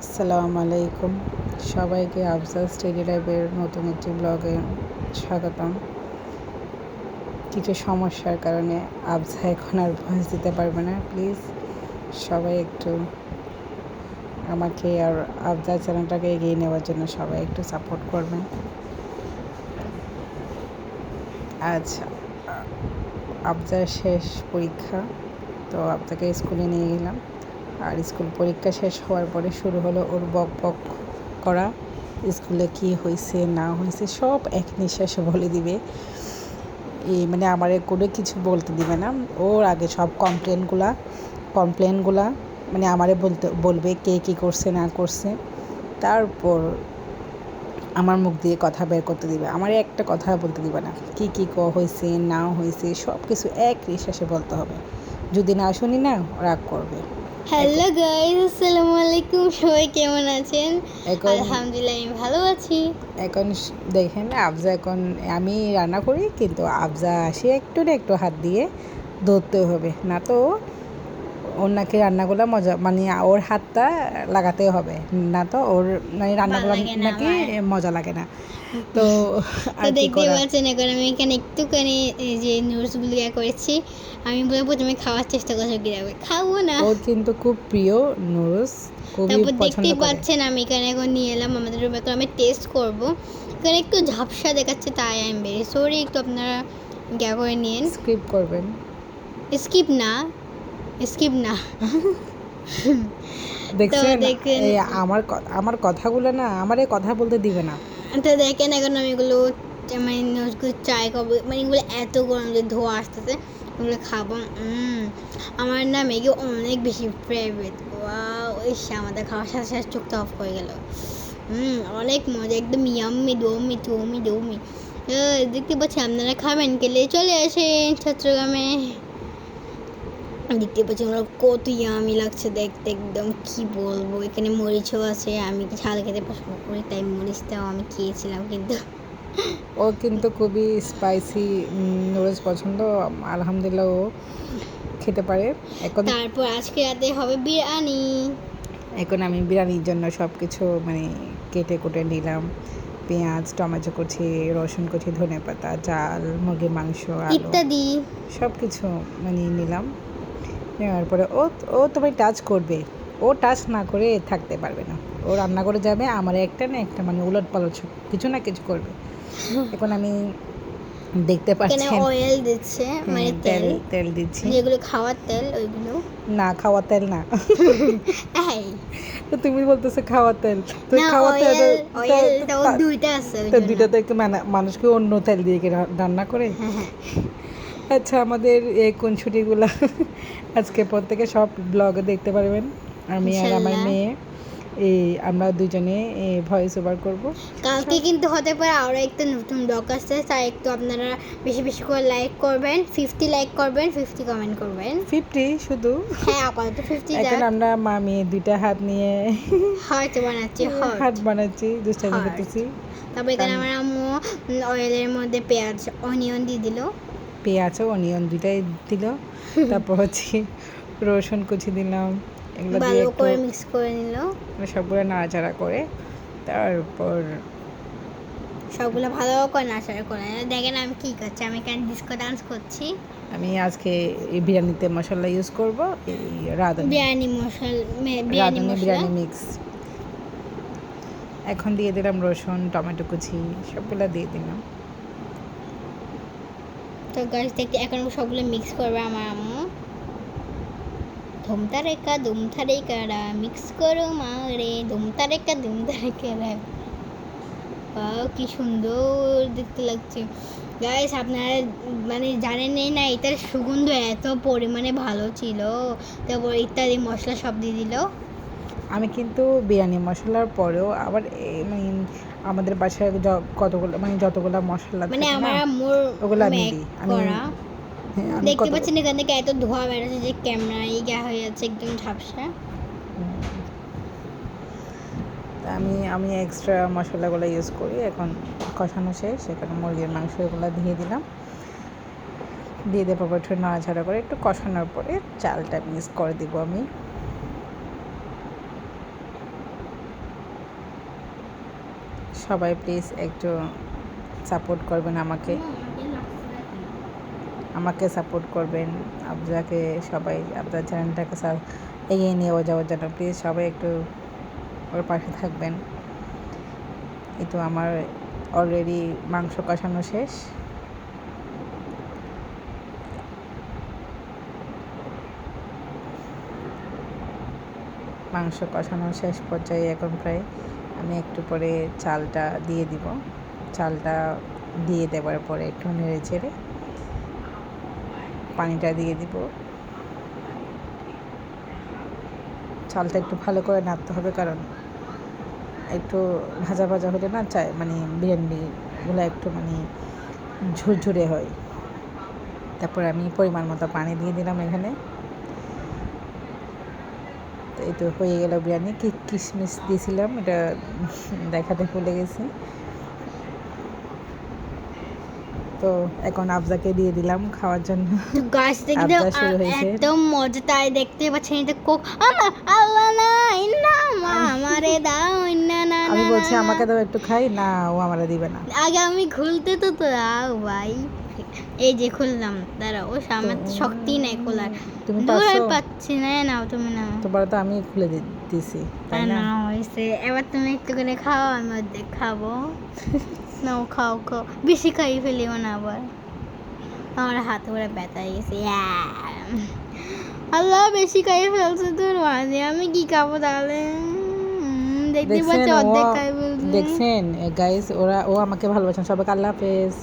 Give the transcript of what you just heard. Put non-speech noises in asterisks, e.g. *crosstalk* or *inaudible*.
আসসালামু আলাইকুম। সবাইকে আফজাল স্টেডি লাইভের নতুন একটি ব্লগে স্বাগতম। কিছু সমস্যার কারণে আফজা এখন আর ভয়েস দিতে পারবে না প্লিজ সবাই একটু আমাকে আর আফজা চ্যানেলটাকে এগিয়ে নেওয়ার জন্য সবাই একটু সাপোর্ট করবেন। আজ আফজার শেষ পরীক্ষা, তো আফজাকে স্কুলে নিয়ে গেলাম। আর স্কুল পরীক্ষা শেষ হওয়ার পরে শুরু হলো ওর বক বক করা। স্কুলে কি হয়েছে না হয়েছে সব এক নিঃশ্বাসে বলে দিবে। এই মানে আমার কোনো কিছু বলতে দিবে না। ওর আগে সব কমপ্লেনগুলা কমপ্লেনগুলা মানে আমারে বলতে, বলবে কে কী করছে, না করছে। তারপর আমার মুখ দিয়ে কথা বের করতে দিবে। আমার একটা কথা বলতে দিবে না। কি কি ক হয়েছে না হয়েছে সব কিছু এক নিঃশ্বাসে বলতে হবে। যদি না শুনি না, রাগ করবে। হ্যালো গাইস আসসালামু আলাইকুম সবাই কেমন আছেন? আলহামদুলিল্লাহ আমি ভালো আছি। এখন দেখেন আফজা এখন আমি রান্না করি কিন্তু আফজা আসে একটু না একটু হাত দিয়ে ধরতে হবে না তো ওর নাকি রান্নাগুলো মজা মানে ওর হাতটা লাগাতে হবে না তো? ওর মানে রান্নাগুলো নাকি মজা লাগে না? *laughs* তো দেখতে পাচ্ছেন এখন আমি এখানে একটুখানি যে নোটসগুলো ইয়ে করেছি আমি বলে প্রথমে খাওয়ার চেষ্টা করছি কীভাবে খাব না। ওর কিন্তু খুব প্রিয় নুডলস খুবই তারপর দেখতেই পাচ্ছেন আমি এখানে এখন নিয়ে এলাম আমাদের রুমে তো আমি টেস্ট করব। এখানে একটু ঝাপসা দেখাচ্ছে তাই আমি বেরি সরি একটু আপনারা গ্যা করে নিন। স্ক্রিপ্ট করবেন। স্কিপ না স্কিপ না। *laughs* দেখছেন? আমার আমার কথাগুলো না আমার এই কথা বলতে দিবে না। তো দেখেন এখন আমি এগুলো মানে চাই খাব মানে এগুলো এত গরম যে ধোয়া আসতেছে এগুলো খাব। আমার না ম্যাগি অনেক বেশি ফেভারিট ওই আমাদের খাওয়ার সাথে সাথে চোখটা অফ হয়ে গেল। হুম অনেক মজা একদম ইয়াম্মি দৌমি টৌমি দৌমি দেখতে পাচ্ছি আপনারা খাবেন গেলে চলে আসেন চট্টগ্রামে। দেখতে পাচ্ছি আমরা কত ইয়ামি লাগছে দেখতে একদম কি বলব? এখানে মরিচও আছে আমি ঝাল খেতে পছন্দ করি তাই মরিচটাও আমি খেয়েছিলাম কিন্তু। ও কিন্তু খুবই স্পাইসি নুডলস পছন্দ আলহামদুলিল্লাহ ও খেতে পারে। এখন তারপর আজকে রাতে হবে বিরিয়ানি। এখন আমি বিরিয়ানির জন্য সব কিছু মানে কেটে কুটে নিলাম। পেঁয়াজ টমেটো কুচি রসুন কুচি ধনে পাতা চাল মুরগির মাংস আলু ইত্যাদি। সব কিছু মানে নিলাম। নেওয়ার পরে ও ও তোমায় টাচ করবে। ও টাচ না করে থাকতে পারবে না। ও রান্না করে যাবে আমার একটা না একটা মানে উলট পালট কিছু না কিছু করবে। *laughs* এখন আমি দেখতে পাচ্ছেন অয়েল দিচ্ছে মানে তেল তেল। দিচ্ছি। যেগুলো খাওয়ার তেল ওইগুলো। না খাওয়া তেল না। *laughs* তো তুমি বলতেছো খাওয়া তেল। তো না খাওয়া তেল অয়েল তো- অয়েল তো- দুইটা আছে তো। দুইটা থেকে মানুষকে অন্য তেল দিয়ে রান্না করে? হ্যাঁ, হ্যাঁ। আচ্ছা আমাদের এই কোন ছুটিগুলো? আজকে পর থেকে সব ব্লগে দেখতে পারবেন। আমি আর আমার মেয়ে। এই আমরা দুজনে ভয়েস ওভার করব। কালকে কিন্তু হতে পারে আরও একটা নতুন ব্লগ আসছে তাই একটু আপনারা বেশি বেশি করে লাইক করবেন ফিফটি লাইক করবেন ফিফটি কমেন্ট করবেন। ফিফটি শুধু? হ্যাঁ আপাতত ফিফটি এখন আমরা মা মেয়ে দুইটা হাত নিয়ে হয়তো বানাচ্ছি হাত বানাচ্ছি দুষ্টামি. করতেছি। তারপর এখানে আমার আম্মু অয়েলের মধ্যে পেঁয়াজ অনিয়ন দিয়ে দিল। পেঁয়াজ অনিয়ন দুইটাই দিল। তারপর হচ্ছে রসুন কুচি দিলাম এগুলো দিয়ে করে মিক্স করে নিল। সবগুলো নাড়াচাড়া করে তারপর সবগুলো ভালো করে নাচার করে দেখেন আমি কি করছি আমি এখানে ডিস্কো ডান্স করছি? আমি আজকে এই বিরিয়ানিতে মশলা ইউজ করব এই রাঁধুনি। বিরিয়ানি মশলা বিরিয়ানি মশলা। বিরিয়ানি মিক্স এখন দিয়ে দিলাম রসুন টমেটো কুচি সবগুলো দিয়ে দিলাম। তো গাছ দেখতে এখন সবগুলো মিক্স করবে, আমার আম্মু। ধুমতা রেখা ধুমতা রেখারা মিক্স করো মা রে। ধুমতা রেখা ধুমতা রেখারা বাহ, কি সুন্দর দেখতে লাগছে। গাইস আপনারা মানে জানেনই না, এটার সুগন্ধ এত পরিমাণে ভালো ছিল। তারপর ইত্যাদি মশলা সব দিয়ে দিল। আমি কিন্তু বিরিয়ানি মশলার পরেও আবার এই মানে আমাদের বাসায় কতগুলো মানে যতগুলো মশলা মানে আমার আম্মুর ওগুলো আমি দিই। আমি- হ্যাঁ, দেখতে পাচ্ছেন এখান থেকে এত ধোয়া বেরোচ্ছে যে ক্যামেরা ইয়া হয়ে যাচ্ছে একদম ঝাপসা। আমি আমি এক্সট্রা মশলাগুলো ইউজ করি এখন কষানো শেষ। এখানে মুরগির মাংস এগুলো দিয়ে দিলাম। দিয়ে দেবো একটু নাড়াচাড়া করে একটু কষানোর পরে চালটা মিক্স করে দিব আমি। সবাই প্লিজ একটু সাপোর্ট করবেন আমাকে। আমাকে সাপোর্ট করবেন। আপনাকে সবাই, আপনার চ্যানেলটাকে এগিয়ে নিয়ে যাওয়ার জন্য প্লিজ সবাই একটু ওর পাশে থাকবেন। এই তো আমার অলরেডি মাংস কষানো শেষ। মাংস কষানো শেষ পর্যায়ে এখন প্রায় আমি একটু পরে চালটা দিয়ে দিব। চালটা দিয়ে দেওয়ার পরে একটু নেড়ে চেড়ে পানিটা দিয়ে দিব। চালটা একটু ভালো করে নাড়তে হবে কারণ একটু ভাজা ভাজা হলে না চায় মানে বিরিয়ানিগুলো একটু মানে ঝুরঝুরে হয়। তারপর আমি পরিমাণ মতো পানি দিয়ে দিলাম এখানে। এই তো হয়ে গেল বিরিয়ানি। কি কিশমিশ দিয়েছিলাম এটা দেখাতে ভুলে গেছি। তো এখন আফজাকে দিয়ে দিলাম খাওয়ার জন্য। গাছ দেখতে। এত মজা তাই দেখতে পাচ্ছেন এটা কোক আমা আল্লাহ না ইন্না আমা আমারে দাও ইন্না না আমি বলছি আমাকে। দাও একটু খাই না ও আমারে দিবে না। আগে আমি খুলতে তো তো দাও ভাই। এই যে খুললাম দাঁড়াও ও আমার শক্তি নেই খোলার। তুমি পারছ? পাচ্ছি না নাও তুমি নাও তোমার তো আমি খুলে দি- দিছি তাই না না? হয়েছে। এবার তুমি একটু করে খাও আমি অর্ধেক খাব। *laughs* নাও খাও খাও। বেশি খাই ফেলিও না আবার। আমার হাত করে ব্যথা গেছে আল্লাহ বেশি খাই ফেলছে তোর মাঝে আমি কি খাব তাহলে? দেখতে পাচ্ছি অর্ধেক খাই ফেলছে। দেখছেন? গাইস ওরা ও আমাকে ভালোবাসেন সবাইকে আল্লাহ হাফেজ।